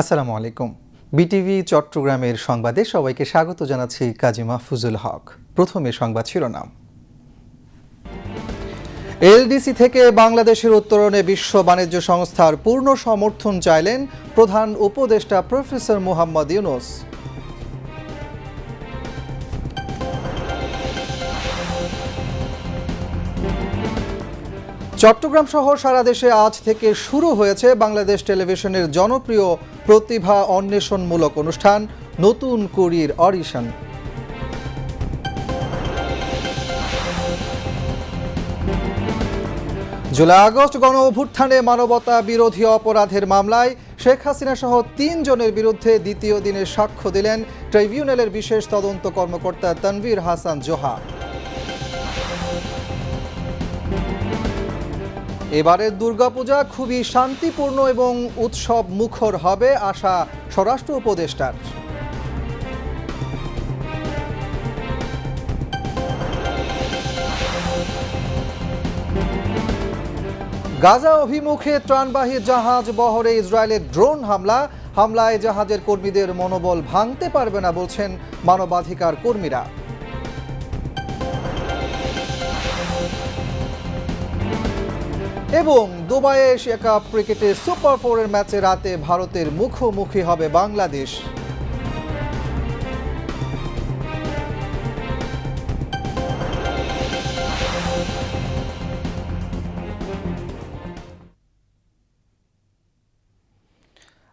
আসসালামু আলাইকুম। বিটিভি চট্টগ্রামের সংবাদে সবাইকে স্বাগত জানাচ্ছি কাজী মাহফুজুল হক। প্রথমে সংবাদ শিরোনাম। এলডিসি থেকে বাংলাদেশের উত্তরণে বিশ্ব বাণিজ্য সংস্থার পূর্ণ সমর্থন চাইলেন প্রধান উপদেষ্টা প্রফেসর মোহাম্মদ ইউনুস। চট্টগ্রাম সহ সারা দেশে আজ থেকে শুরু হয়েছে বাংলাদেশ টেলিভিশনের জনপ্রিয় প্রতিভা অন্বেষণমূলক অনুষ্ঠান, নতুন কুড়ির অডিশন। জুলাই আগস্ট গণ অভ্যুত্থানে মানবতা বিরোধী অপরাধের মামলায় শেখ হাসিনা সহ তিনজনের বিরুদ্ধে দ্বিতীয় দিনে সাক্ষ্য দিলেন ট্রাইব্যুনালের বিশেষ তদন্ত কর্মকর্তা তানভীর হাসান জোহা। এবারের দুর্গাপূজা খুবই শান্তিপূর্ণ এবং উৎসব মুখর হবে আশা স্বরাষ্ট্র উপদেষ্টার। গাজা অভিমুখে ত্রাণবাহী জাহাজ বহরে ইসরায়েলের ড্রোন হামলা, হামলায় জাহাজের কর্মীদের মনোবল ভাঙতে পারবে না বলছেন মানবাধিকার কর্মীরা। এবং দুবাইয়ে এশিয়া কাপ ক্রিকেটে সুপার ফোরের ম্যাচে রাতে ভারতের মুখোমুখি হবে বাংলাদেশ।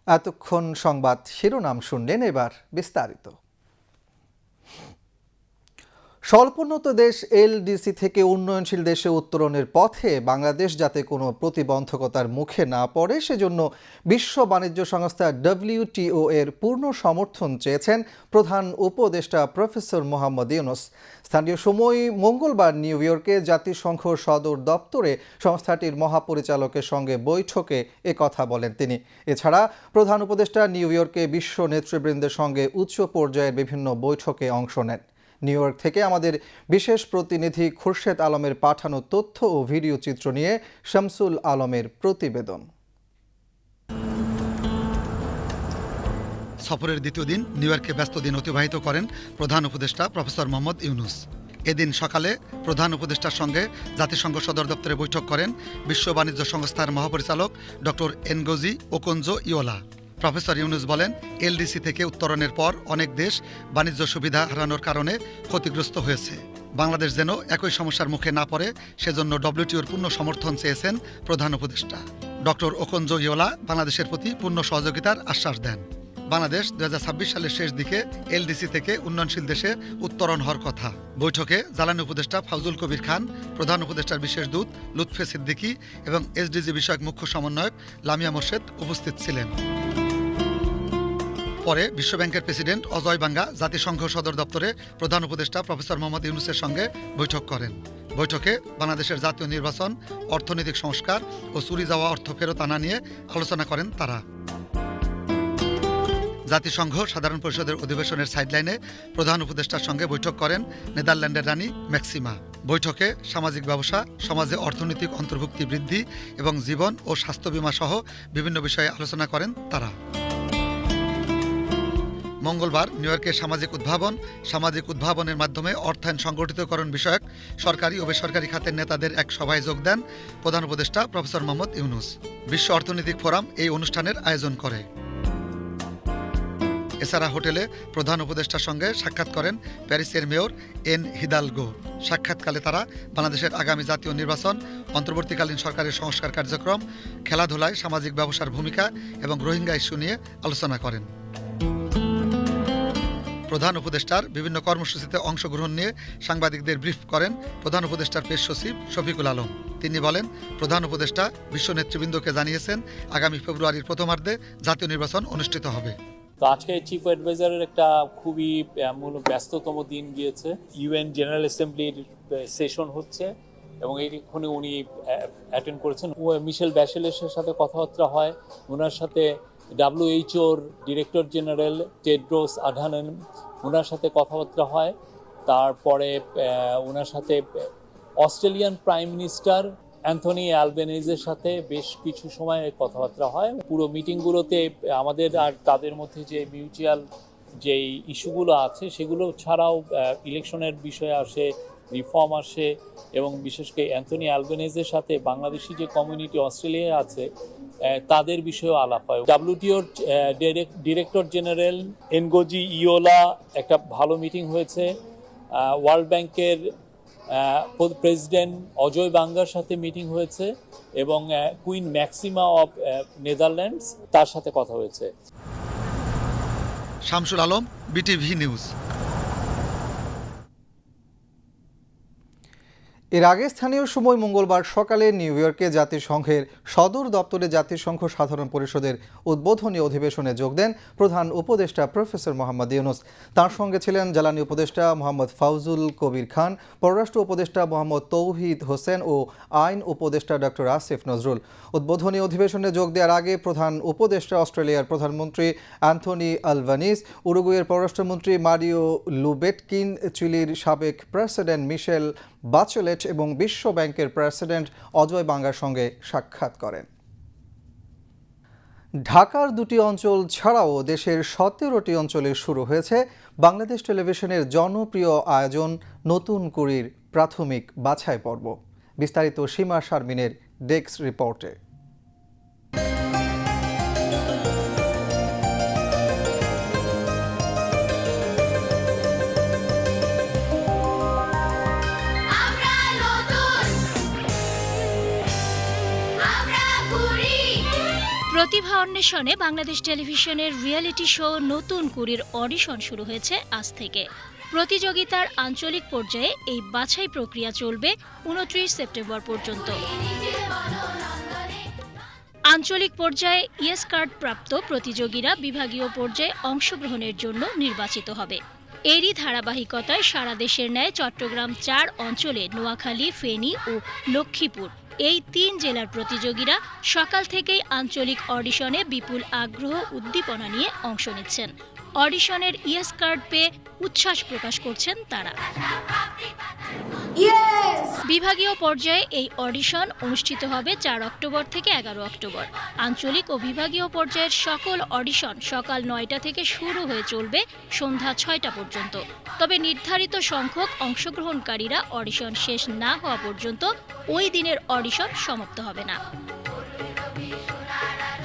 এতক্ষণ সংবাদ শিরোনাম শুনলেন এবার বিস্তারিত। স্বল্পোন্নত দেশ এলডিসি থেকে উন্নয়নশীল দেশে উত্তরণের পথে বাংলাদেশ যাতে কোনো প্রতিবন্ধকতার মুখে না পড়ে, সেজন্য বিশ্ব বাণিজ্য সংস্থা ডব্লিউটিও এর পূর্ণ সমর্থন চেয়েছেন প্রধান উপদেষ্টা প্রফেসর মোহাম্মদ ইউনুস। স্থানীয় সময় মঙ্গলবার নিউ ইয়র্কে জাতিসংঘ সদর দপ্তরে সংস্থাটির মহাপরিচালকের সঙ্গে বৈঠকে কথা বলেন তিনি। এছাড়া প্রধান উপদেষ্টা নিউ ইয়র্কে বিশ্ব নেতৃবৃন্দের সঙ্গে উচ্চ পর্যায়ের বিভিন্ন বৈঠকে অংশ নেন। নিউ ইয়র্ক থেকে আমাদের বিশেষ প্রতিনিধি খুরশেদ আলমের পাঠানো তথ্য ও ভিডিও চিত্র নিয়ে শামসুল আলমের প্রতিবেদন। সফরের দ্বিতীয় দিন নিউ ইয়র্কে ব্যস্ত দিন অতিবাহিত করেন প্রধান উপদেষ্টা প্রফেসর মোহাম্মদ ইউনুস। এদিন সকালে প্রধান উপদেষ্টার সঙ্গে জাতিসংঘ সদর দপ্তরে বৈঠক করেন বিশ্ব বাণিজ্য সংস্থার মহাপরিচালক doctor Ngozi Okonjo Iweala professor Yunus বলেন, এলডিসি থেকে উত্তরণের পর অনেক দেশ বাণিজ্য সুবিধা হারানোর কারণে ক্ষতিগ্রস্ত হয়েছে। বাংলাদেশ যেন একই সমস্যার মুখে না পড়ে, সেজন্য ডব্লিউটিওর পূর্ণ সমর্থন চেয়েছেন প্রধান উপদেষ্টা। ডক্টর ওকনজো ইওলা বাংলাদেশের প্রতি পূর্ণ সহযোগিতার আশ্বাস দেন। বাংলাদেশ দুহাজার ছাব্বিশ সালের শেষ দিকে এলডিসি থেকে উন্নয়নশীল দেশে উত্তরণ হওয়ার কথা। বৈঠকে জ্বালানি উপদেষ্টা ফাউজুল কবির খান, প্রধান উপদেষ্টার বিশেষ দূত লুৎফে সিদ্দিকী এবং এসডিজি বিষয়ক মুখ্য সমন্বয়ক লামিয়া মোর্শেদ উপস্থিত ছিলেন। পরে বিশ্বব্যাংকের প্রেসিডেন্ট অজয় বাঙ্গা জাতিসংঘ সদর দপ্তরে প্রধান উপদেষ্টা প্রফেসর মোহাম্মদ ইউনুসের সঙ্গে বৈঠক করেন। বৈঠকে বাংলাদেশের জাতীয় নির্বাচন, অর্থনৈতিক সংস্কার ও চুরি যাওয়া অর্থ ফেরত আনা নিয়ে আলোচনা করেন তারা। জাতিসংঘ সাধারণ পরিষদের অধিবেশনের সাইডলাইনে প্রধান উপদেষ্টার সঙ্গে বৈঠক করেন নেদারল্যান্ডের রানী ম্যাক্সিমা। বৈঠকে সামাজিক ব্যবসা, সমাজে অর্থনৈতিক অন্তর্ভুক্তি বৃদ্ধি এবং জীবন ও স্বাস্থ্য বিমা সহ বিভিন্ন বিষয়ে আলোচনা করেন তারা। মঙ্গলবার নিউ ইয়র্কের সামাজিক উদ্ভাবন, সামাজিক উদ্ভাবনের মাধ্যমে অর্থায়ন সংগঠিতকরণ বিষয়ক সরকারি ও বেসরকারি খাতের নেতাদের এক সভায় যোগ দেন প্রধান উপদেষ্টা প্রফেসর মোহাম্মদ ইউনুস। বিশ্ব অর্থনৈতিক ফোরাম এই অনুষ্ঠানের আয়োজন করে। এছাড়া হোটেলে প্রধান উপদেষ্টার সঙ্গে সাক্ষাৎ করেন প্যারিসের মেয়র এন হিদালগো। সাক্ষাৎকালে তারা বাংলাদেশের আগামী জাতীয় নির্বাচন, অন্তর্বর্তীকালীন সরকারের সংস্কার কার্যক্রম, খেলাধুলায় সামাজিক ব্যবসার ভূমিকা এবং রোহিঙ্গা ইস্যু নিয়ে আলোচনা করেন। প্রধান উপদেষ্টার বিভিন্ন কর্মসূচিতে অংশগ্রহণ নিয়ে সাংবাদিকদের ব্রিফ করেন প্রধান উপদেষ্টার পেশ সচিব শফিকুল আলম। তিনি বলেন, প্রধান উপদেষ্টা বিশ্ব নেতৃবৃন্দকে জানিয়েছেন, আগামী ফেব্রুয়ারির প্রথমার্ধে জাতীয় নির্বাচন অনুষ্ঠিত হবে। তো আজকে চিফ অ্যাডভাইজারের একটা খুবই ব্যস্ততম দিন গিয়েছে। ইউএন জেনারেল অ্যাসেম্বলির সেশন হচ্ছে এবং এইখানে উনি অ্যাটেন্ড করেছেন। মিশেল ব্যাশেলের সাথে কথাবার্তা হয়। ওনার সাথে ডাব্লিউএইচওর ডিরেক্টর জেনারেল টেড্রোস আধানন ওনার সাথে কথাবার্তা হয়। তারপরে ওনার সাথে অস্ট্রেলিয়ান প্রাইম মিনিস্টার অ্যান্থনি অ্যালবেনিজের সাথে বেশ কিছু সময় কথাবার্তা হয়। পুরো মিটিংগুলোতে আমাদের আর তাদের মধ্যে যে মিউচুয়াল যেই ইস্যুগুলো আছে, সেগুলো ছাড়াও ইলেকশনের বিষয় আসে রিফর্ম আসে এবং বিশেষ করে অ্যান্থনি অ্যালবেনিজের সাথে বাংলাদেশি যে কমিউনিটি অস্ট্রেলিয়ায় আছে তাদের বিষয়েও আলাপ হয়। ডাব্লিউটিওর ডিরেক্টর জেনারেল এনগোজি ইওলা একটা ভালো মিটিং হয়েছে। ওয়ার্ল্ড ব্যাংকের প্রেসিডেন্ট অজয় বাঙ্গার সাথে মিটিং হয়েছে এবং কুইন ম্যাক্সিমা অফ নেদারল্যান্ডস তার সাথে কথা হয়েছে। শামসুল আলম বিটিভি নিউজ এর আগে স্থানীয় সময় মঙ্গলবার সকালে নিউ ইয়র্কে জাতিসংঘের সদর দপ্তরে জাতিসংঘ সাধারণ পরিষদের উদ্বোধনী অধিবেশনে যোগ দেন প্রধান উপদেষ্টা প্রফেসর মোহাম্মদ ইউনুস। তার সঙ্গে ছিলেন জ্বালানি উপদেষ্টা মোহাম্মদ ফাউজুল কবির খান, পররাষ্ট্র উপদেষ্টা মোহাম্মদ তৌহিদ হোসেন ও আইন উপদেষ্টা ডক্টর আসিফ নজরুল। উদ্বোধনী অধিবেশনে যোগ দেওয়ার আগে প্রধান উপদেষ্টা অস্ট্রেলিয়ার প্রধানমন্ত্রী অ্যান্থনি আলভানিস, উরুগুয়ের পররাষ্ট্রমন্ত্রী মারিও লুবেটকিন, চিলির সাবেক প্রেসিডেন্ট মিশেল বাচেলেট এবং বিশ্ব ব্যাংকের প্রেসিডেন্ট অজয় বাঙ্গার সঙ্গে সাক্ষাৎ করেন। ঢাকার দুটি অঞ্চল ছাড়াও দেশের সতেরোটি অঞ্চলে শুরু হয়েছে বাংলাদেশ টেলিভিশনের জনপ্রিয় আয়োজন নতুন কুড়ির প্রাথমিক বাছাই পর্ব বিস্তারিত সীমা শারমিনের ডেস্ক রিপোর্টে। প্রতিভা অন্বেষণে বাংলাদেশ টেলিভিশনের রিয়েলিটি শো নতুন কুড়ির অডিশন শুরু হয়েছে আজ থেকে। প্রতিযোগিতার আঞ্চলিক পর্যায়ে এই বাছাই প্রক্রিয়া চলবে উনত্রিশ সেপ্টেম্বর পর্যন্ত। আঞ্চলিক পর্যায়ে ইয়েস কার্ড প্রাপ্ত প্রতিযোগীরা বিভাগীয় পর্যায়ে অংশগ্রহণের জন্য নির্বাচিত হবে। এরই ধারাবাহিকতায় সারা দেশের ন্যায় চট্টগ্রাম চার অঞ্চলে নোয়াখালী, ফেনী ও লক্ষ্মীপুর এই তিন জেলার প্রতিযোগীরা সকাল থেকেই আঞ্চলিক অডিশনে বিপুল আগ্রহ উদ্দীপনা নিয়ে অংশ নিচ্ছেন। অডিশনের ইয়েস কার্ড পেয়ে উচ্ছ্বাস প্রকাশ করছেন তারা। বিভাগীয় পর্যায়ে এই অডিশন অনুষ্ঠিত হবে চার অক্টোবর থেকে এগারো অক্টোবর। আঞ্চলিক ও বিভাগীয় পর্যায়ের সকল অডিশন সকাল নয়টা থেকে শুরু হয়ে চলবে সন্ধ্যা ছয়টা পর্যন্ত। তবে নির্ধারিত সংখ্যক অংশগ্রহণকারীরা অডিশন শেষ না হওয়া পর্যন্ত ওই দিনের অডিশন সমাপ্ত হবে না।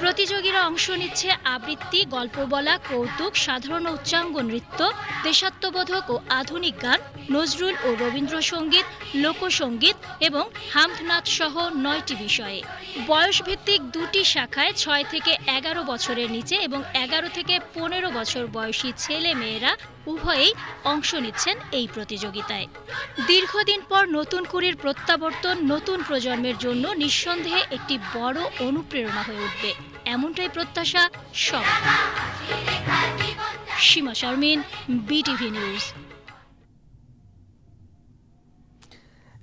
প্রতিযোগীরা অংশ নিচ্ছে আবৃত্তি, গল্প বলা, কৌতুক, সাধারণ উচ্চাঙ্গ নৃত্য, দেশাত্মবোধক ও আধুনিক গান, নজরুল ও রবীন্দ্রসঙ্গীত, লোকসঙ্গীত এবং হামদনাথ সহ নয়টি বিষয়ে। বয়সভিত্তিক দুটি শাখায় ছয় থেকে এগারো বছরের নিচে এবং এগারো থেকে পনেরো বছর বয়সী ছেলে মেয়েরা উভয়েই অংশ নিচ্ছেন এই প্রতিযোগিতায়। দীর্ঘদিন পর নতুন কুড়ির প্রত্যাবর্তন, নতুন প্রজন্মের জন্য নিঃসন্দেহে একটি বড় অনুপ্রেরণা হয়ে উঠবে। এমনটাই প্রত্যাশা সব। সীমা শারমিন বিটিভি নিউজ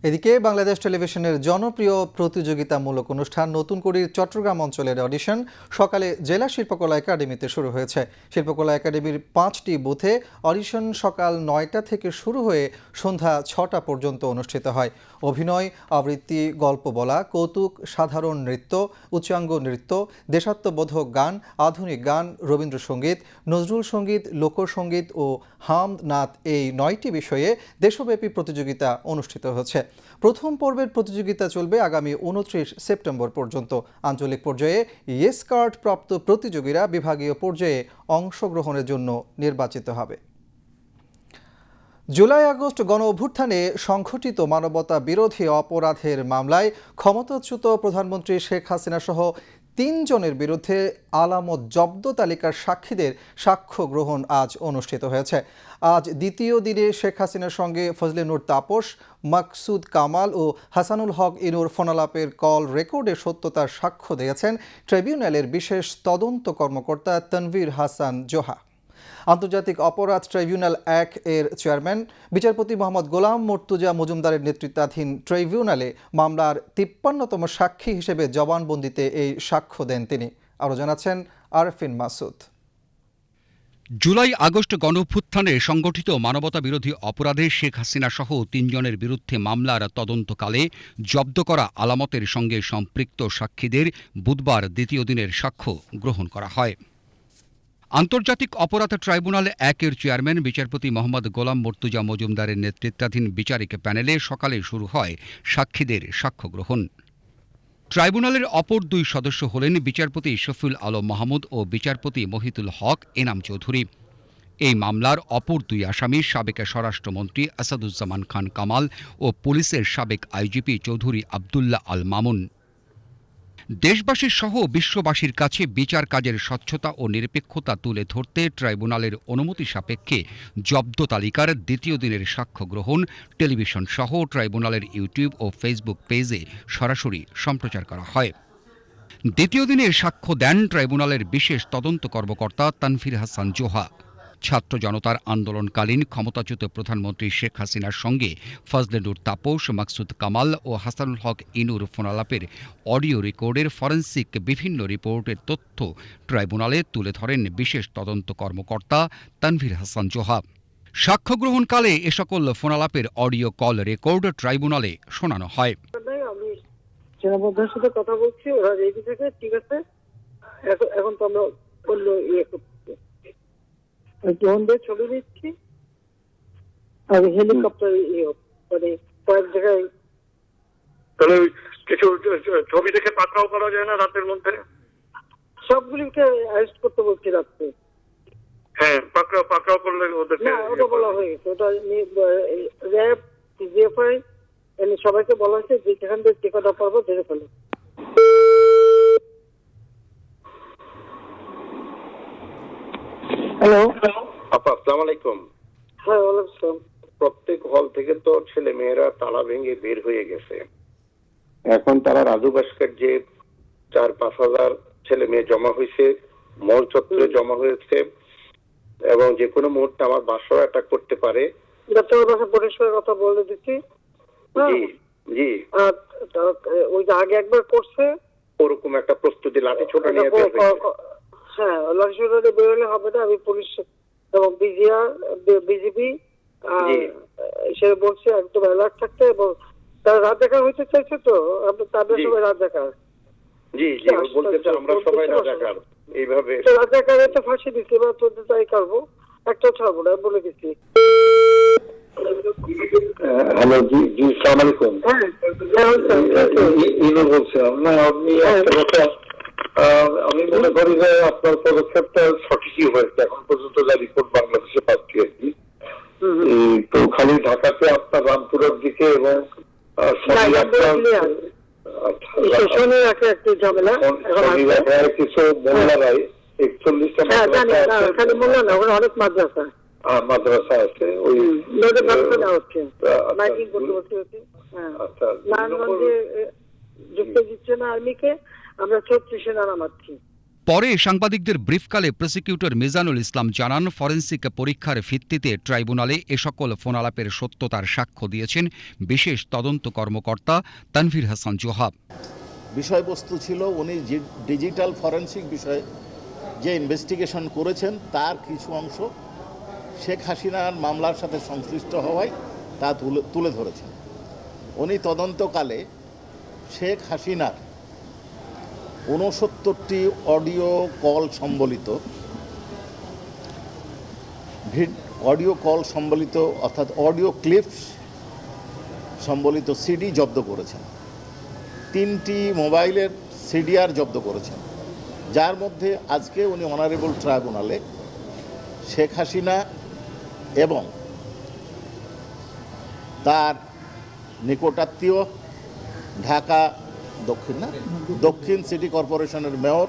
এদিকে বাংলাদেশ টেলিভিশনের জনপ্রিয় প্রতিযোগিতামূলক অনুষ্ঠান নতুন কুড়ির চট্টগ্রাম অঞ্চলের অডিশন সকালে জেলা শিল্পকলা একাডেমিতে শুরু হয়েছে। শিল্পকলা একাডেমির পাঁচটি বুথে অডিশন সকাল নয়টা থেকে শুরু হয়ে সন্ধ্যা ছটা পর্যন্ত অনুষ্ঠিত হয়। অভিনয়, আবৃত্তি, গল্প বলা, কৌতুক, সাধারণ নৃত্য, উচ্চাঙ্গ নৃত্য, দেশাত্মবোধক গান, আধুনিক গান, রবীন্দ্রসঙ্গীত, নজরুল সংগীত, লোকসঙ্গীত ও হাম নাথ এই নয়টি বিষয়ে দেশব্যাপী প্রতিযোগিতা অনুষ্ঠিত হচ্ছে। প্রথম পর্বের প্রতিযোগিতা চলবে আগামী উনত্রিশ সেপ্টেম্বর পর্যন্ত। আঞ্চলিক পর্যায়ে ইয়েস কার্ড প্রাপ্ত প্রতিযোগীরা বিভাগীয় পর্যায়ে অংশগ্রহণের জন্য নির্বাচিত হবে। জুলাই আগস্ট গণ অভ্যুত্থানে সংঘটিত মানবতা বিরোধী অপরাধের মামলায় ক্ষমতাচ্যুত প্রধানমন্ত্রী শেখ হাসিনা সহ তিনজনের বিরুদ্ধে আলামত জব্দ তালিকার সাক্ষীদের সাক্ষ্য গ্রহণ আজ অনুষ্ঠিত হয়েছে। আজ দ্বিতীয় দিনে শেখ হাসিনার সঙ্গে ফজলে নূর তাপস, মাকসুদ কামাল ও হাসানুল হক ইনুর ফোনালাপের কল রেকর্ডে সত্যতার সাক্ষ্য দিয়েছেন ট্রাইব্যুনালের বিশেষ তদন্ত কর্মকর্তা তনভীর হাসান জোহা। আন্তর্জাতিক অপরাধ ট্রাইব্যুনাল এক এর চেয়ারম্যান, বিচারপতি মোহাম্মদ গোলাম মর্তুজা মজুমদারের নেতৃত্বাধীন ট্রাইব্যুনালে মামলার তিপ্পান্নতম সাক্ষী হিসেবে জবানবন্দিতে এই সাক্ষ্য দেন তিনি। আরও জানাচ্ছেন আরফিন মাসুদ। জুলাই আগস্ট গণঅভ্যুত্থানে সংগঠিত মানবতা বিরোধী অপরাধে শেখ হাসিনা সহ তিনজনের বিরুদ্ধে মামলার তদন্তকালে জব্দ করা আলামতের সঙ্গে সম্পৃক্ত সাক্ষীদের বুধবার দ্বিতীয় দিনের সাক্ষ্য গ্রহণ করা হয়। আন্তর্জাতিক অপরাধ ট্রাইব্যুনাল একের চেয়ারম্যান, বিচারপতি মোহাম্মদ গোলাম মর্তুজা মজুমদারের নেতৃত্বাধীন বিচারিক প্যানেলে সকালে শুরু হয় সাক্ষীদের সাক্ষ্য গ্রহণ ট্রাইব্যুনালের অপর দুই সদস্য হলেন বিচারপতি শফিউল আলম মাহমুদ ও বিচারপতি মহিতুল হক এনাম চৌধুরী। এই মামলার অপর দুই আসামি সাবেক স্বরাষ্ট্রমন্ত্রী আসাদুজ্জামান খান কামাল ও পুলিশের সাবেক আইজিপি চৌধুরী আবদুল্লাহ আল মামুন। দেশবাসীর সহ বিশ্ববাসীর কাছে বিচার কাজের স্বচ্ছতা ও নিরপেক্ষতা তুলে ধরতে ট্রাইব্যুনালের অনুমতি সাপেক্ষে জব্দ তালিকার দ্বিতীয় দিনের সাক্ষ্য গ্রহণ টেলিভিশন সহ ট্রাইব্যুনালের ইউটিউব ও ফেসবুক পেজে সরাসরি সম্প্রচার করা হয়। দ্বিতীয় দিনে সাক্ষ্য দেন ট্রাইব্যুনালের বিশেষ তদন্ত কর্মকর্তা তানফির হাসান জোহা। ছাত্র জনতার আন্দোলনকালীন ক্ষমতাচ্যুত প্রধানমন্ত্রী শেখ হাসিনার সঙ্গে ফজলেনুর তাপস, মাকসুদ কামাল ও হাসানুল হক ইনুর ফোনালাপের অডিও রেকর্ডের ফরেন্সিক বিভিন্ন রিপোর্টের তথ্য ট্রাইব্যুনালে তুলে ধরেন বিশেষ তদন্ত কর্মকর্তা তানভীর হাসান জোহা। সাক্ষ্য গ্রহণকালে এ সকল ফোনালাপের অডিও কল রেকর্ড ট্রাইব্যুনালে শোনানো হয়। সাথে কথা বলছি, ওরা থাকে, ঠিক আছে। এখন তো আমরা ইয়ে ড্রোন দিয়ে ছবি দিচ্ছি। আর হেলিকপ্টার ইয়ে মানে কয়েক জায়গায়। তাহলে কিছু ছবি দেখে পাকড়াও করা যায় না রাতের মধ্যে? সবগুলিকে অ্যারেস্ট করতে বলছি রাত্রে। হ্যাঁ পাকড়াও পাকড়াও করলে ওদেরকে না ওটা বলা হয়ে গেছে। ওটা র্যাব জিএফআই সবাইকে বলা হয়েছে যে যেখান থেকে যে কটা পারব ধরে ফেলো হ্যালো আসসালামু আলাইকুম। হ্যাঁ ওয়ালাইকুম প্রত্যেক হল থেকে তো ছেলে মেয়েরা তালা ভেঙে বের হয়ে গেছে। এখন তারা রাজু ভাস্কর্যে চার পাঁচ হাজার ছেলে মেয়ে জমা হয়েছে মল চত্বরে জমা হয়েছে এবং যে কোনো মুহূর্তে আমার বাসাও অ্যাটাক করতে পারে। ডাক্তারের কথা বলে দিচ্ছি। হ্যাঁ। জি জি। ওই যে আগে একবার করছে। ওরকম একটা প্রস্তুতি লাঠি ছোটা নিয়ে হ্যাঁ লাঠি হ্যাঁ বেরোলে হবে না আমি পুলিশ এবং বিজিআর বিজেপি সে বলছে একদম অ্যালার্ট থাকতে এবং তারা রাত দেখা হইতে চাইছে তো আপনি তাদের। সবাই রাত দেখা জি জি ও আমরা সবাই রাজাকার এইভাবে রাত দেখারে তো ফাঁসি দিচ্ছি এবার তোদের তাই করব একটা ছাড়বো না বলে দিচ্ছি হ্যালো জি জি সালাম আলাইকুম হ্যাঁ হ্যাঁ, হচ্ছে। ইনো বলছিলাম না আপনি একটা কথা আমি মনে করি যে আপনার পদক্ষেপটা সঠিকই হয়েছে। এখন পর্যন্ত যা রিপোর্ট বাংলাদেশে পাচ্ছি আর কি। তো খালি ঢাকাতে আপনার রামপুরের দিকে এবং। আচ্ছা, কিছু মোল্লারাই একচল্লিশটা হ্যাঁ অনেক মাদ্রাসা। মাদ্রাসা আছে। ওই আচ্ছা, হচ্ছে। হ্যাঁ। আচ্ছা যুক্ত দিচ্ছে না আর্মিকে। আমরা ছত্রিশে নানা মারছি পরে সাংবাদিকদের ব্রিফকালে প্রসিকিউটর মিজানুল ইসলাম জানান ফরেন্সিক পরীক্ষার ভিত্তিতে ট্রাইব্যুনালে এ সকল ফোনালাপের সত্যতার সাক্ষ্য দিয়েছেন বিশেষ তদন্ত কর্মকর্তা তানভীর হাসান জোহাব। বিষয়বস্তু ছিল উনি যে ডিজিটাল ফরেন্সিক বিষয়ে যে ইনভেস্টিগেশন করেছেন তার কিছু অংশ শেখ হাসিনার মামলার সাথে সংশ্লিষ্ট হওয়ায় তা তুলে তুলে ধরেছেন। উনি তদন্তকালে শেখ হাসিনার ঊনসত্তরটি অডিও কল সম্বলিত অডিও কল সম্বলিত, অর্থাৎ অডিও ক্লিপস সম্বলিত সিডি জব্দ করেছেন। তিনটি মোবাইলের সিডিআর জব্দ করেছেন। যার মধ্যে আজকে উনি অনারেবল ট্রাইব্যুনালে শেখ হাসিনা এবং তার নিকটাত্মীয় ঢাকা দক্ষিণ না? দক্ষিণ সিটি কর্পোরেশনের মেয়র,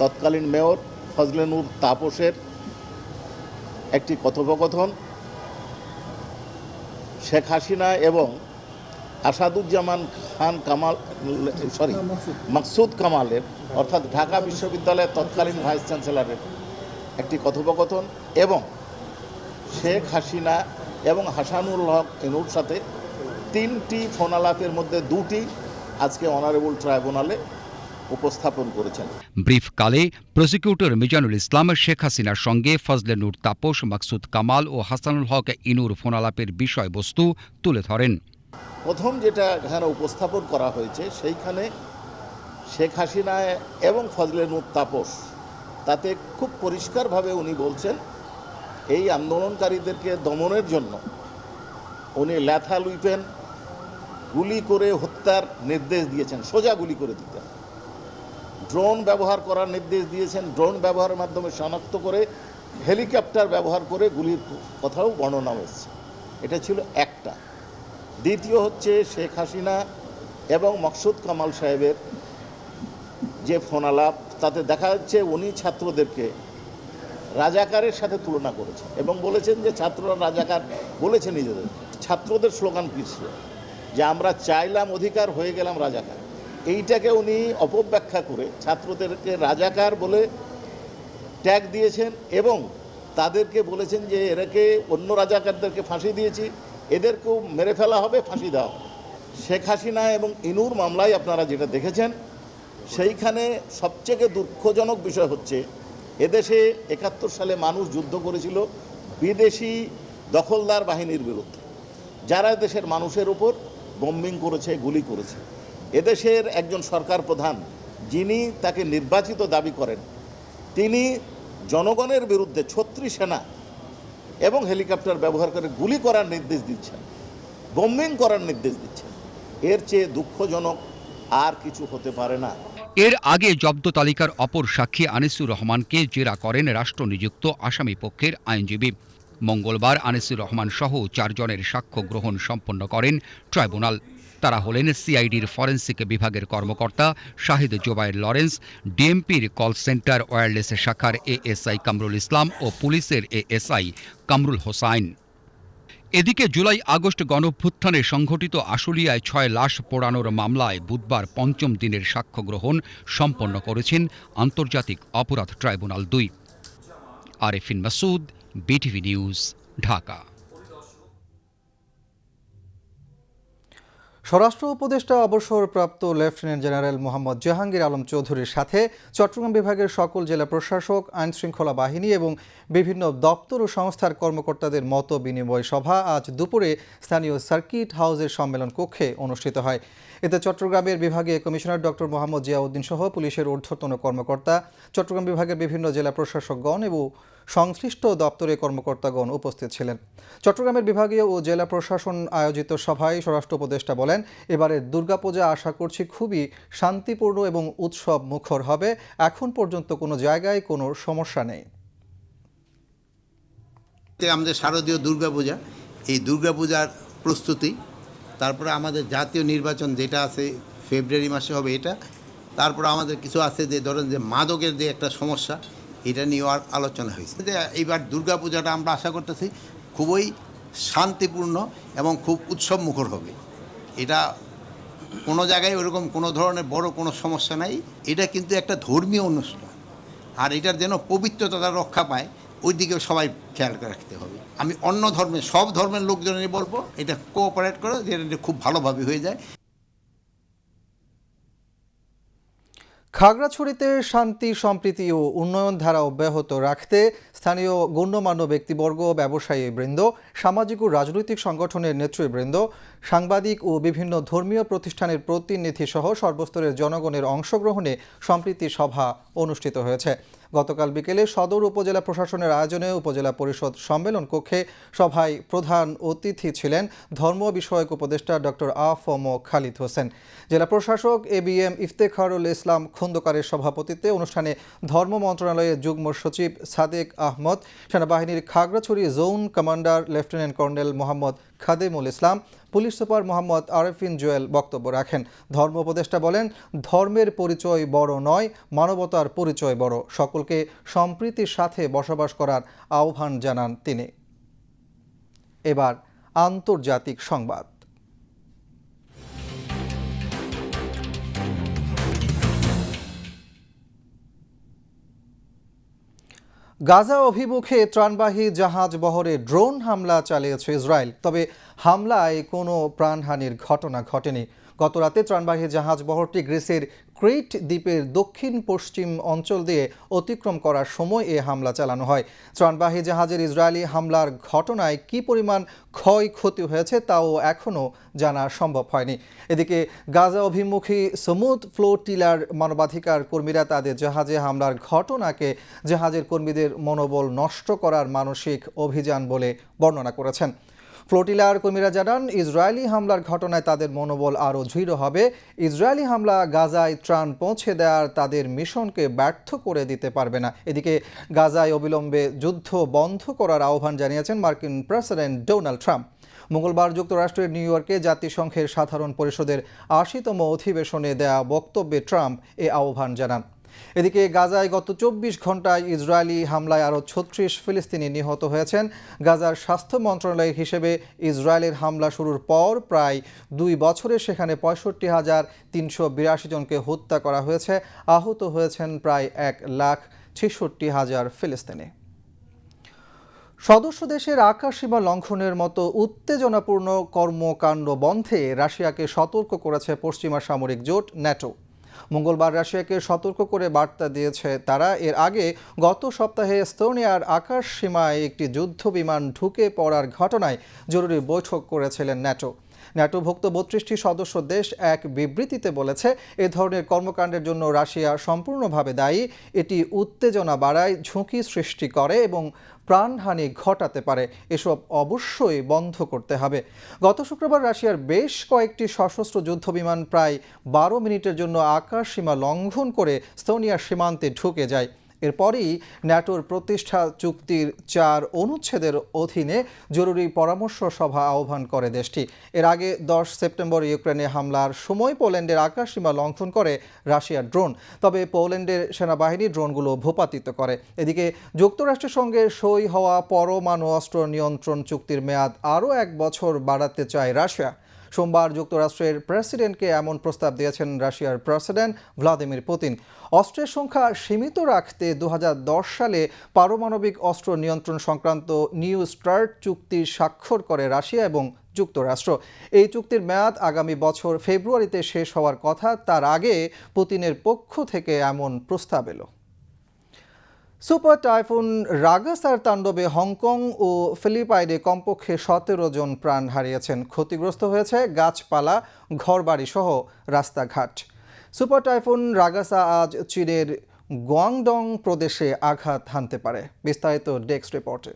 তৎকালীন মেয়র ফজলেনুর তাপসের একটি কথোপকথন। শেখ হাসিনা এবং আসাদুজ্জামান খান কামাল, সরি, মাকসুদ কামালের, অর্থাৎ ঢাকা বিশ্ববিদ্যালয়ের তৎকালীন ভাইস চ্যান্সেলরের একটি কথোপকথন এবং শেখ হাসিনা এবং হাসানুল হক এনুর সাথে তিনটি ফোনালাপের মধ্যে দুটি আজকে অনারেবল ট্রাইব্যুনালে উপস্থাপন করেছেন। ব্রিফকালে প্রসিকিউটর মিজানুল ইসলাম শেখ হাসিনার সঙ্গে ফজলে নূর তাপস মাকসুদ কামাল ও হাসানুল হক ইনুর ফোনালাপের বিষয়বস্তু তুলে ধরেন। প্রথম যেটা এখানে উপস্থাপন করা হয়েছে সেইখানে শেখ হাসিনা এবং ফজলে নূর তাপস তাতে খুব পরিষ্কারভাবে উনি বলছেন এই আন্দোলনকারীদেরকে দমনের জন্য উনি ল্যাথাল উইপেন গুলি করে হত্যার নির্দেশ দিয়েছেন, সোজা গুলি করে দিতেন ড্রোন ব্যবহার করার নির্দেশ দিয়েছেন, ড্রোন ব্যবহারের মাধ্যমে শনাক্ত করে, হেলিকপ্টার ব্যবহার করে গুলির কথাও বর্ণনা হয়েছে এটা ছিল একটা। দ্বিতীয় হচ্ছে শেখ হাসিনা এবং মকসুদ কামাল সাহেবের যে ফোনালাপ তাতে দেখা যাচ্ছে উনি ছাত্রদেরকে রাজাকারের সাথে তুলনা করেছেন এবং বলেছেন যে ছাত্ররা রাজাকার বলেছে নিজেদের। ছাত্রদের স্লোগান ছিল? যে আমরা চাইলাম অধিকার হয়ে গেলাম রাজাকার এইটাকে উনি অপব্যাখ্যা করে ছাত্রদেরকে রাজাকার বলে ট্যাগ দিয়েছেন এবং তাদেরকে বলেছেন যে এরাকে অন্য রাজাকারদেরকে ফাঁসি দিয়েছি, এদেরকেও মেরে ফেলা হবে, ফাঁসি দেওয়া। শেখ হাসিনা এবং ইনুর মামলায় আপনারা যেটা দেখেছেন, সেইখানে সবচেয়ে দুঃখজনক বিষয় হচ্ছে, এদেশে একাত্তর সালে মানুষ যুদ্ধ করেছিল বিদেশি দখলদার বাহিনীর বিরুদ্ধে যারা দেশের মানুষের উপর বম্বিং করেছে, গুলি করেছে। এদেশের একজন সরকার প্রধান, যিনি তাকে নির্বাচিত দাবি করেন, তিনি জনগণের বিরুদ্ধে ছত্রিশ সেনা এবং হেলিকপ্টার ব্যবহার করে গুলি করার নির্দেশ দিচ্ছেন বম্বিং করার নির্দেশ দিচ্ছেন। এর চেয়ে দুঃখজনক আর কিছু হতে পারে না। এর আগে জব্দ তালিকার অপর সাক্ষী আনিসুর রহমানকে জেরা করেন রাষ্ট্রনিযুক্ত আসামি পক্ষের আইনজীবী। মঙ্গলবার আনিসুর রহমান সহ চারজনের সাক্ষ্য গ্রহণ সম্পন্ন করেন ট্রাইব্যুনাল। তারা হলেন সিআইডির ফরেন্সিক বিভাগের কর্মকর্তা শাহিদ জোবায়ের লরেন্স, ডিএমপির কল সেন্টার ওয়্যারলেস শাখার এএসআই কামরুল ইসলাম ও পুলিশের এএসআই কামরুল হোসাইন। এদিকে জুলাই আগস্ট গণভ্যুত্থানে সংঘটিত আশুলিয়ায় ছয় লাশ পোড়ানোর মামলায় বুধবার পঞ্চম দিনের সাক্ষ্য গ্রহণ সম্পন্ন করেছেন আন্তর্জাতিক অপরাধ ট্রাইব্যুনাল দুই। Arefin Masud BTV news, Dhaka. স্বরাষ্ট্র উপদেষ্টা অবসরপ্রাপ্ত লেফটেন্যান্ট জেনারেল মোহাম্মদ জাহাঙ্গীর আলম চৌধুরীর সাথে চট্টগ্রাম বিভাগের সকল জেলা প্রশাসক আইন শৃঙ্খলা বাহিনী এবং বিভিন্ন দপ্তর ও সংস্থার কর্মকর্তাদের মত বিনিময় সভা আজ দুপুরে স্থানীয় সার্কিট হাউসের সম্মেলন কক্ষে অনুষ্ঠিত হয়। এতে চট্টগ্রামের বিভাগীয় কমিশনার ডক্টর মোহাম্মদ জিয়াউদ্দিন সহ পুলিশের ঊর্ধ্বতন কর্মকর্তা, চট্টগ্রাম বিভাগের বিভিন্ন জেলা প্রশাসকগণ এবং সংশ্লিষ্ট দপ্তরের কর্মকর্তাগণ উপস্থিত ছিলেন। চট্টগ্রামের বিভাগীয় ও জেলা প্রশাসন আয়োজিত সভায় স্বরাষ্ট্র উপদেষ্টা বলেন এবারের দুর্গাপূজা আশা করছি খুবই শান্তিপূর্ণ এবং উৎসব মুখর হবে। এখন পর্যন্ত কোনো জায়গায় কোনো সমস্যা নেই। আমাদের শারদীয় দুর্গাপূজা, এই দুর্গাপূজার প্রস্তুতি, তারপরে আমাদের জাতীয় নির্বাচন যেটা আছে, ফেব্রুয়ারি মাসে হবে এটা, তারপরে আমাদের কিছু আছে যে ধরেন যে মাদকের যে একটা সমস্যা এটা নিয়েও আর আলোচনা হয়েছে। যে এইবার দুর্গাপূজাটা আমরা আশা করতেছি খুবই শান্তিপূর্ণ এবং খুব উৎসব মুখর হবে। এটা কোনো জায়গায় ওরকম কোনো ধরনের বড় কোনো সমস্যা নাই। এটা কিন্তু একটা ধর্মীয় অনুষ্ঠান। আর এটার যেন পবিত্রতা রক্ষা পায় ওই দিকেও সবাই খেয়াল রাখতে হবে। আমি অন্য ধর্মের, সব ধর্মের লোকজনেরই বলব, এটা কোঅপারেট করে যে এটা খুব ভালোভাবে হয়ে যায়। খাগড়াছড়িতে শান্তি, সম্প্রীতি ও উন্নয়ন ধারা অব্যাহত রাখতে স্থানীয় গণ্যমান্য ব্যক্তিবর্গ, ব্যবসায়ী বৃন্দ, সামাজিক ও রাজনৈতিক সংগঠনের নেতৃবৃন্দ, সাংবাদিক ও বিভিন্ন ধর্মীয় প্রতিষ্ঠানের প্রতিনিধিসহ সর্বস্তরের জনগণের অংশগ্রহণে সম্প্রীতি সভা অনুষ্ঠিত হয়েছে। গতকাল বিকেলে সদর উপজেলা প্রশাসনের আয়োজনে উপজেলা পরিষদ সম্মেলন কক্ষে সভায় প্রধান অতিথি ছিলেন ধর্ম বিষয়ক উপদেষ্টা ডক্টর আফম খালিদ হোসেন। জেলা প্রশাসক A B M Iftekharul Islam খন্দকারের সভাপতিত্বে অনুষ্ঠানে ধর্ম মন্ত্রণালয়ের যুগ্ম সচিব সাদেক আহমদ, সেনাবাহিনীর Khagrachhari zone commander lieutenant colonel Mohammad Khademul Islam police super Mohammad Arefin Jewel বক্তব্য রাখেন। ধর্ম উপদেষ্টা বলেন, ধর্মের পরিচয় বড় নয়, মানবতার পরিচয় বড়। সকলকে সম্প্রীতির সাথে বসবাস করার আহ্বান জানান তিনি। এবার আন্তর্জাতিক সংবাদ। গাজা অভিমুখে ত্রাণবাহী জাহাজ বহরে ড্রোন হামলা চালিয়েছে ইসরায়েল। তবে হামলায় কোনো প্রাণহানির ঘটনা ঘটেনি। গতরাতে ত্রাণবাহী জাহাজ বহরটি গ্রিসের ক্রিট দ্বীপের দক্ষিণ পশ্চিম অঞ্চল দিয়ে অতিক্রম করার সময় এ হামলা চালানো হয়। ত্রাণবাহী জাহাজের ইসরায়েলি হামলার ঘটনায় কী পরিমাণ ক্ষয়ক্ষতি হয়েছে তাও এখনও জানা সম্ভব হয়নি। এদিকে গাজা অভিমুখী সমুদ ফ্লোটিলার মানবাধিকার কর্মীরা তাদের জাহাজে হামলার ঘটনাকে জাহাজের কর্মীদের মনোবল নষ্ট করার মানসিক অভিযান বলে বর্ণনা করেছেন। ফ্লোটিলার কর্মীরা জানান, ইসরায়েলি হামলার ঘটনায় তাদের মনোবল আরও দৃঢ় হবে। ইসরায়েলি হামলা গাজায় ত্রাণ পৌঁছে দেওয়ার তাদের মিশনকে ব্যর্থ করে দিতে পারবে না। এদিকে গাজায় অবিলম্বে যুদ্ধ বন্ধ করার আহ্বান জানিয়েছেন মার্কিন প্রেসিডেন্ট ডোনাল্ড ট্রাম্প। মঙ্গলবার যুক্তরাষ্ট্রের নিউ ইয়র্কে জাতিসংঘের সাধারণ পরিষদের আশিতম অধিবেশনে দেয়া বক্তব্যে ট্রাম্প এ আহ্বান জানান। এদিকে গাজায় গত চব্বিশ ঘন্টায় ইসরায়েলি হামলায় আরও ছত্রিশ ফিলিস্তিনি নিহত হয়েছেন। গাজার স্বাস্থ্য মন্ত্রণালয়ের হিসেবে ইসরায়েলের হামলা শুরুর পর প্রায় দুই বছরে সেখানে পঁয়ষট্টি হাজার তিনশো বিরাশি জনকে হত্যা করা হয়েছে। আহত হয়েছেন প্রায় এক লাখ ছেষট্টি হাজার ফিলিস্তিনি। সদস্য দেশের আকাশসীমা লঙ্ঘনের মতো উত্তেজনাপূর্ণ কর্মকাণ্ড বন্ধে রাশিয়াকে সতর্ক করেছে পশ্চিমা সামরিক জোট ন্যাটো। মঙ্গলবার রাশিয়াকে সতর্ক করে বার্তা দিয়েছে তারা। এর আগে গত সপ্তাহে স্তোনিয়ার আকাশ সীমায় একটি যুদ্ধ বিমান ঢুকে পড়ার ঘটনায় জরুরি বৈঠক করেছিলেন ন্যাটো। ন্যাটোভুক্ত বত্রিশটি সদস্য দেশ এক বিবৃতিতে বলেছে, এ ধরনের কর্মকাণ্ডের জন্য রাশিয়া সম্পূর্ণভাবে দায়ী। এটি উত্তেজনা বাড়ায়, ঝুঁকি সৃষ্টি করে এবং প্রাণহানি ঘটাতে পারে। এসব অবশ্যই বন্ধ করতে হবে। গত শুক্রবার রাশিয়ার বেশ কয়েকটি সশস্ত্র যুদ্ধবিমান প্রায় বারো মিনিটের জন্য আকাশ সীমা লঙ্ঘন করে স্তোনিয়ার সীমান্তে ঢুকে যায়। এরপরই ন্যাটোর প্রতিষ্ঠা চুক্তির চার অনুচ্ছেদের অধীনে জরুরি পরামর্শ সভা আহ্বান করে দেশটি। এর আগে দশ সেপ্টেম্বর ইউক্রেনে হামলার সময় পোল্যান্ডের আকাশসীমা লঙ্ঘন করে রাশিয়ার ড্রোন, তবে পোল্যান্ডের সেনাবাহিনী ড্রোনগুলো ভূপাতিত করে। এদিকে যুক্তরাষ্ট্রের সঙ্গে সই হওয়া পরমাণু অস্ত্র নিয়ন্ত্রণ চুক্তির মেয়াদ আরও এক বছর বাড়াতে চায় রাশিয়া। সোমবার যুক্তরাষ্ট্রের প্রেসিডেন্টকে এমন প্রস্তাব দিয়েছেন রাশিয়ার প্রেসিডেন্ট ভ্লাদিমির পুতিন। অস্ত্রের সংখ্যা সীমিত রাখতে দু হাজার দশ সালে পারমাণবিক অস্ত্র নিয়ন্ত্রণ সংক্রান্ত নিউ স্টার্ট চুক্তি স্বাক্ষর করে রাশিয়া এবং যুক্তরাষ্ট্র। এই চুক্তির মেয়াদ আগামী বছর ফেব্রুয়ারিতে শেষ হওয়ার কথা, তার আগে পুতিনের পক্ষ থেকে এমন প্রস্তাব এলো। সুপার টাইফুন রাগাসার তাণ্ডবে হংকং ও ফিলিপাইনে কমপক্ষে সতেরো জন প্রাণ হারিয়েছেন। ক্ষতিগ্রস্ত হয়েছে গাছপালা, ঘরবাড়ি সহ রাস্তাঘাট। সুপার টাইফুন রাগাসা আজ চীনের গোয়াংডং প্রদেশে আঘাত হানতে পারে। বিস্তারিত ডেস্ক রিপোর্টে।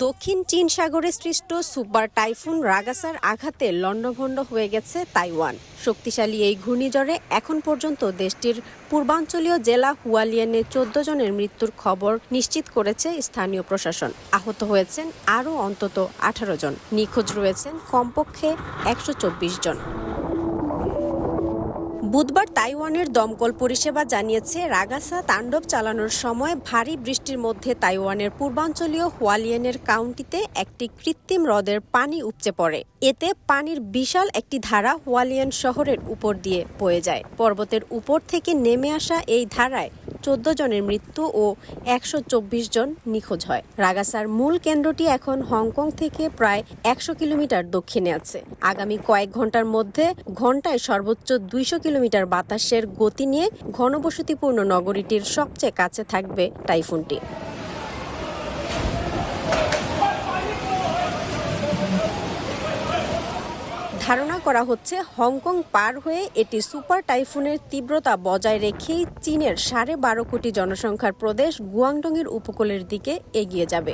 দক্ষিণ চীন সাগরে সৃষ্ট সুপার টাইফুন রাগাসার আঘাতে লণ্ডভণ্ড হয়ে গেছে তাইওয়ান। শক্তিশালী এই ঘূর্ণিঝড়ে এখন পর্যন্ত দেশটির পূর্বাঞ্চলীয় জেলা হুয়ালিয়ানে চোদ্দ জনের মৃত্যুর খবর নিশ্চিত করেছে স্থানীয় প্রশাসন। আহত হয়েছেন আরও অন্তত আঠারো জন। নিখোঁজ রয়েছেন কমপক্ষে একশো চব্বিশ জন। বুধবার তাইওয়ানের দমকল পরিষেবা জানিয়েছে, রাগাসা তাণ্ডব চালানোর সময় ভারী বৃষ্টির মধ্যে তাইওয়ানের পূর্বাঞ্চলীয় হোয়ালিয়েনের কাউন্টিতে একটি কৃত্রিম হ্রদের পানি উপচে পড়ে। এতে পানির বিশাল একটি ধারা হোয়ালিয়ান শহরের উপর দিয়ে বয়ে যায়। পর্বতের উপর থেকে নেমে আসা এই ধারায় চোদ্দ জনের মৃত্যু ও একশো চব্বিশ জন নিখোঁজ হয়। রাগাসার মূল কেন্দ্রটি এখন হংকং থেকে প্রায় একশো কিলোমিটার দক্ষিণে আছে। আগামী কয়েক ঘণ্টার মধ্যে ঘন্টায় সর্বোচ্চ দুইশো কিলোমিটার বাতাসের গতি নিয়ে ঘনবসতিপূর্ণ নগরীটির সবচেয়ে কাছে থাকবে টাইফুনটি। ধারণা করা হচ্ছে হংকং পার হয়ে এটি সুপার টাইফুনের তীব্রতা বজায় রেখেই চীনের সাড়ে বারো কোটি জনসংখ্যার প্রদেশ গুয়াংডংয়ের উপকূলের দিকে এগিয়ে যাবে।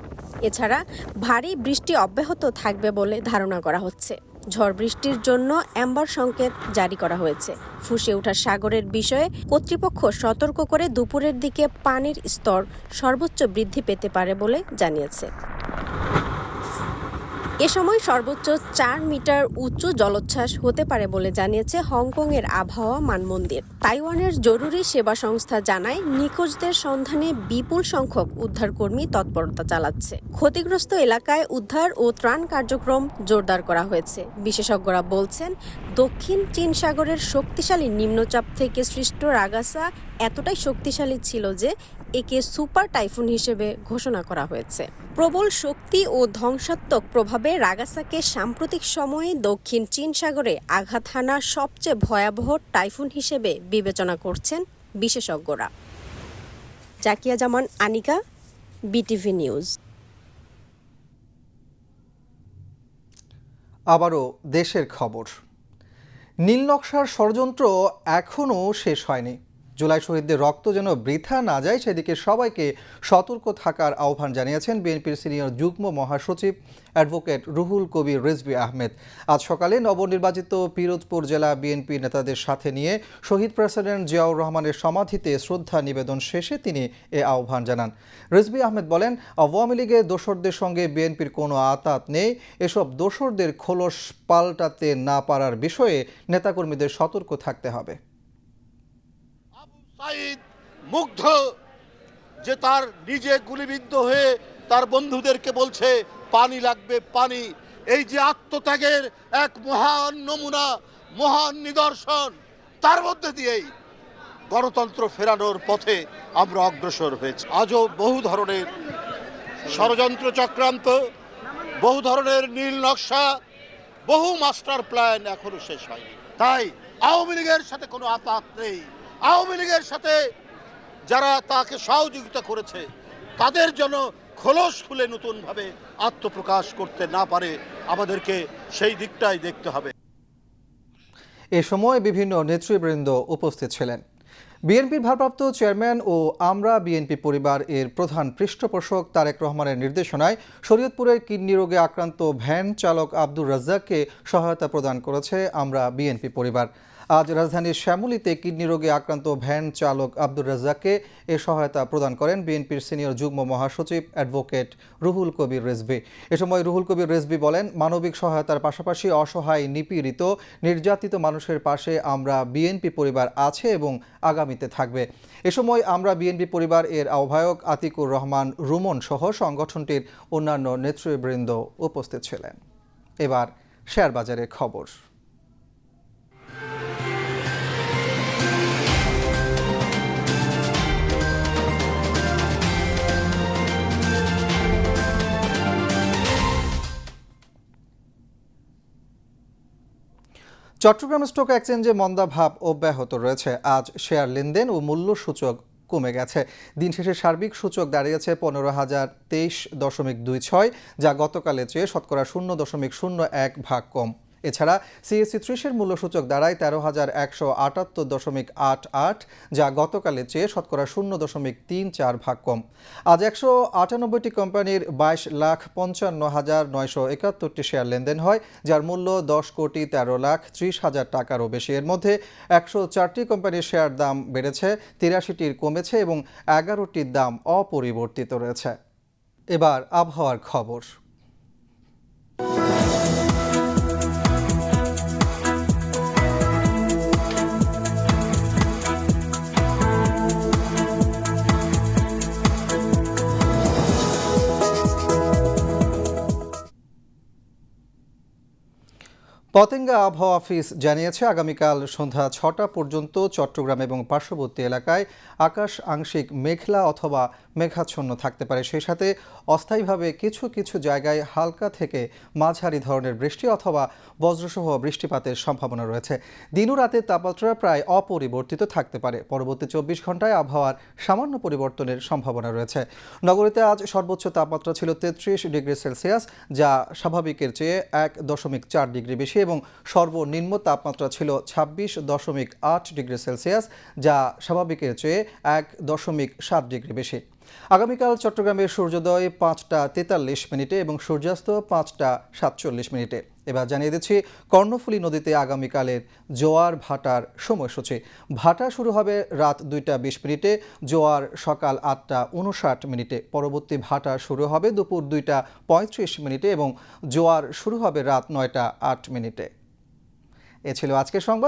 এছাড়া ভারী বৃষ্টি অব্যাহত থাকবে বলে ধারণা করা হচ্ছে। ঝড় বৃষ্টির জন্য অ্যাম্বার সংকেত জারি করা হয়েছে। ফুসে ওঠা সাগরের বিষয়ে কর্তৃপক্ষ সতর্ক করে দুপুরের দিকে পানির স্তর সর্বোচ্চ বৃদ্ধি পেতে পারে বলে জানিয়েছে। এ সময় সর্বোচ্চ চার মিটার উচ্চ জলোচ্ছ্বাস হতে পারে বলে জানিয়েছে হংকংয়ের আবহাওয়া মানমন্দির। তাইওয়ানের জরুরি সেবা সংস্থা জানায়, নিখোঁজদের সন্ধানে বিপুল সংখ্যক উদ্ধারকর্মী তৎপরতা চালাচ্ছে। ক্ষতিগ্রস্ত এলাকায় উদ্ধার ও ত্রাণ কার্যক্রম জোরদার করা হয়েছে। বিশেষজ্ঞরা বলছেন, দক্ষিণ চীন সাগরের শক্তিশালী নিম্নচাপ থেকে সৃষ্ট রাগাসা এতটাই শক্তিশালী ছিল যে একে সুপার টাইফুন হিসেবে ঘোষণা করা হয়েছে। প্রবল শক্তি ও ধ্বংসাত্মক প্রভাবে রাগাসাকে সাম্প্রতিক সময়ে দক্ষিণ চীন সাগরে আঘাত হানা সবচেয়ে ভয়াবহ টাইফুন হিসেবে বিবেচনা করছেন বিশেষজ্ঞরা। Zakia Zaman, Anika, BTV news. আবারও দেশের খবর। নীল নকশার ষড়যন্ত্র এখনও শেষ হয়নি। জুলাই শহীদদের রক্ত যেন বৃথা না যায়, সেদিকে সবাইকে সতর্ক থাকার আহ্বান জানিয়েছেন বিএনপির সিনিয়র যুগ্ম মহাসচিব অ্যাডভোকেট রুহুল কবির রিজভি আহমেদ। আজ সকালে নবনির্বাচিত পিরোজপুর জেলা বিএনপি নেতাদের সাথে নিয়ে শহীদ প্রেসিডেন্ট জিয়াউর রহমানের সমাধিতে শ্রদ্ধা নিবেদন শেষে তিনি এ আহ্বান জানান। রিজভি আহমেদ বলেন, আওয়ামী লীগের দোসরদের সঙ্গে বিএনপির কোনো আতাত নেই, এসব দোসরদের খোলস পাল্টাতে না পারার বিষয়ে নেতাকর্মীদের সতর্ক থাকতে হবে। সাইদ মুগ্ধ যে তার নিজে গুলিবিদ্ধ হয়ে তার বন্ধুদেরকে বলছে, পানি লাগবে, পানি। এই যে আত্মত্যাগের এক মহান নমুনা, মহান নিদর্শন, তার মধ্যে দিয়েই গণতন্ত্র ফেরানোর পথে আমরা অগ্রসর হয়েছি। আজও বহু ধরনের ষড়যন্ত্র চক্রান্ত, বহু ধরনের নীল নকশা, বহু মাস্টার প্ল্যান এখনও শেষ হয়নি। তাই আওয়ামী লীগের সাথে কোনো আপাত নেই। আওয়ামী লীগের সাথে যারা তাকে সহযোগিতা করেছে, তাদের জন্য খোলস খুলে নতুনভাবে আত্মপ্রকাশ করতে না পারে, আমাদেরকে সেই দিকটাই দেখতে হবে। এ সময় বিভিন্ন নেতৃবৃন্দ উপস্থিত ছিলেন। বিএনপির ভারপ্রাপ্ত চেয়ারম্যান ও আমরা বিএনপি পরিবার এর প্রধান পৃষ্ঠপোষক তারেক রহমানের নির্দেশনায় শরীয়তপুরের কিডনি রোগে আক্রান্ত ভ্যান চালক আব্দুর রাজ্জাককে সহায়তা প্রদান করেছে আমরা বিএনপি পরিবার। আজ রাজধানীর শ্যামলীতে কিডনি রোগে আক্রান্ত ভ্যান চালক আব্দুর রাজ্জাককে এ সহায়তা প্রদান করেন বিএনপির সিনিয়র যুগ্ম মহাসচিব অ্যাডভোকেট রুহুল কবির রেজভি। এ সময় রুহুল কবির রেজভি বলেন, মানবিক সহায়তার পাশাপাশি অসহায়, নিপীড়িত, নির্যাতিত মানুষের পাশে আমরা বিএনপি পরিবার আছে এবং আগামীতে থাকবে। এ সময় আমরা বিএনপি পরিবার এর আহ্বায়ক আতিকুর রহমান রুমন সহ সংগঠনটির অন্যান্য নেতৃবৃন্দ উপস্থিত ছিলেন। এবার শেয়ার বাজারের খবর। চট্টগ্রাম স্টক এক্সচেঞ্জে মন্দা ভাব অব্যাহত রয়েছে। আজ শেয়ার লেনদেন ও মূল্য সূচক কমে গেছে। দিন শেষে সার্বিক সূচক দাঁড়িয়েছে পনেরো হাজার তেইশ দশমিক দুই ছয়, যা গতকালের চেয়ে শতকরা শূন্য দশমিক শূন্য এক ভাগ কম। এছাড়া সিএসসি ত্রিশের মূল্য সূচক দাঁড়ায় তেরো হাজার একশো আটাত্তর দশমিক আট আট, যা গতকালের চেয়ে শতকরা শূন্য দশমিক তিন চার ভাগ কম। আজ একশো আটানব্বইটি কোম্পানির বাইশ লাখ পঞ্চান্ন হাজার নয়শো একাত্তরটি শেয়ার লেনদেন হয়, যার মূল্য দশ কোটি তেরো লাখ ত্রিশ হাজার টাকারও বেশি। এর মধ্যে একশো চারটি কোম্পানির শেয়ার দাম বেড়েছে, তিরাশিটির কমেছে এবং এগারোটির দাম অপরিবর্তিত রয়েছে। এবার আবহাওয়ার খবর। পতেঙ্গা আবহাওয়া অফিস জানিয়েছে, আগামীকাল সন্ধ্যা ছটা পর্যন্ত চট্টগ্রাম এবং পার্শ্ববর্তী এলাকায় আকাশ আংশিক মেঘলা অথবা মেঘাচ্ছন্ন থাকতে পারে। সেই সাথে অস্থায়ীভাবে কিছু কিছু জায়গায় হালকা থেকে মাঝারি ধরনের বৃষ্টি অথবা বজ্রসহ বৃষ্টিপাতের সম্ভাবনা রয়েছে। দিন রাতের তাপমাত্রা প্রায় অপরিবর্তিত থাকতে পারে। পরবর্তী চব্বিশ ঘন্টায় আবহাওয়ার সামান্য পরিবর্তনের সম্ভাবনা রয়েছে। নগরীতে আজ সর্বোচ্চ তাপমাত্রা ছিল তেত্রিশ ডিগ্রি সেলসিয়াস, যা স্বাভাবিকের চেয়ে এক দশমিক চার ডিগ্রি বেশি। এবং সর্বনিম্ন তাপমাত্রা ছিল ছাব্বিশ দশমিক আট ডিগ্রি সেলসিয়াস, যা স্বাভাবিকের চেয়ে এক দশমিক সাত ডিগ্রি বেশি। আগামীকাল চট্টগ্রামের সূর্যোদয় পাঁচটা তেতাল্লিশ মিনিটে এবং সূর্যাস্ত পাঁচটা সাতচল্লিশ মিনিটে। এবার জানিয়ে দিচ্ছি, কর্ণফুলী নদীতে আগামীকালের জোয়ার ভাটার সময়সূচি। ভাটা শুরু হবে রাত দুইটা বিশ মিনিটে, জোয়ার সকাল আটটা উনষাট মিনিটে। পরবর্তী ভাটা শুরু হবে দুপুর দুইটা পঁয়ত্রিশ মিনিটে এবং জোয়ার শুরু হবে রাত নয়টা আট মিনিটে। এ ছিল আজকের সংবাদ।